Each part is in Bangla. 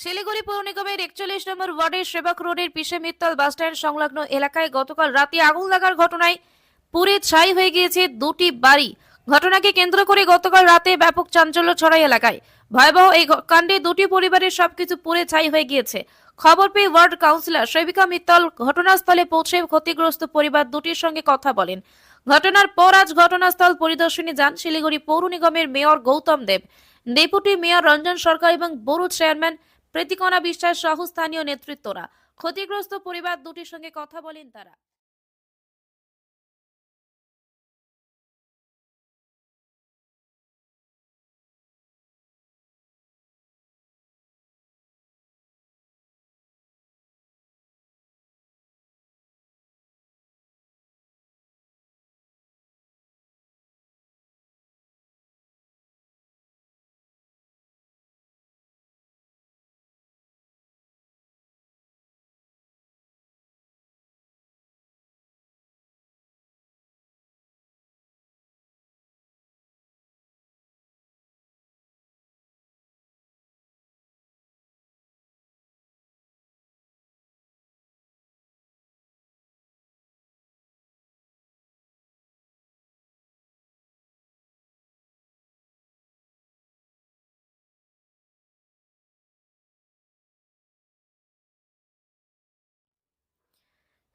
শিলিগুড়ি পৌর নিগমের একচল্লিশ নম্বর ওয়ার্ডের সেবক রোডের পিসে মিত্তল বাসস্ট্যান্ড সংলগ্ন এলাকায় গতকাল রাতে আগুন লাগার ঘটনায় পুরে ছাই হয়ে গিয়েছে দুটি বাড়ি। ঘটনাকে কেন্দ্র করে গতকাল রাতে ব্যাপক চাঞ্চল্য ছড়াই এলাকায়। ভয়াবহ এই কাণ্ডে দুটি পরিবারের সবকিছু পুড়ে ছাই হয়ে গিয়েছে। খবর পেয়ে ওয়ার্ড কাউন্সিলর সেবিকা মিত্তল ঘটনাস্থলে পৌঁছে ক্ষতিগ্রস্ত পরিবার দুটির সঙ্গে কথা বলেন। ঘটনার পর আজ ঘটনাস্থল পরিদর্শনে যান শিলিগুড়ি পৌর নিগমের mayor Gautam Deb. Deputy mayor Ranjan Sarkar এবং বড় চেয়ারম্যান প্রীতিকণা বিশ্বাস সহ স্থানীয় নেতৃত্বরা। ক্ষতিগ্রস্ত পরিবার দুটির সঙ্গে কথা বলেন তারা।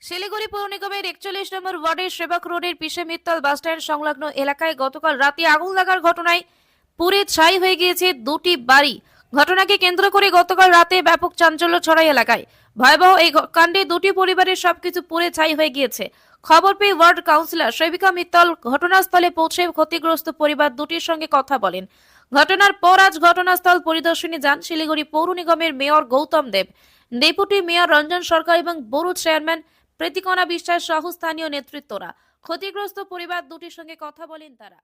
শিলিগুড়ি পৌর নিগমের একচল্লিশ নম্বর ওয়ার্ডের সেবক রোডের পিসে মিত্তল বাসস্ট্যান্ড সংলগ্ন এলাকায় গতকাল রাতে আগুন লাগার ঘটনায় পুড়ে ছাই হয়ে গিয়েছে দুটি বাড়ি। ঘটনাকে কেন্দ্র করে গতকাল রাতে ব্যাপক চাঞ্চল্য ছড়াই এলাকায়। ভয়াবহ এই কাণ্ডে দুটি পরিবারের সবকিছু পুড়ে ছাই হয়ে গিয়েছে। খবর পেয়ে ওয়ার্ড কাউন্সিলর সেবিকা মিত্তল ঘটনাস্থলে পৌঁছে ক্ষতিগ্রস্ত পরিবার দুটির সঙ্গে কথা বলেন। ঘটনার পর আজ ঘটনাস্থল পরিদর্শনে যান শিলিগুড়ি পৌর নিগমের mayor Gautam Deb. Deputy mayor Ranjan Sarkar এবং বড় চেয়ারম্যান প্রীতিকণা বিশ্বাস সহ স্থানীয় নেতৃত্বরা। ক্ষতিগ্রস্ত পরিবার দুটির সঙ্গে কথা বলেন তারা।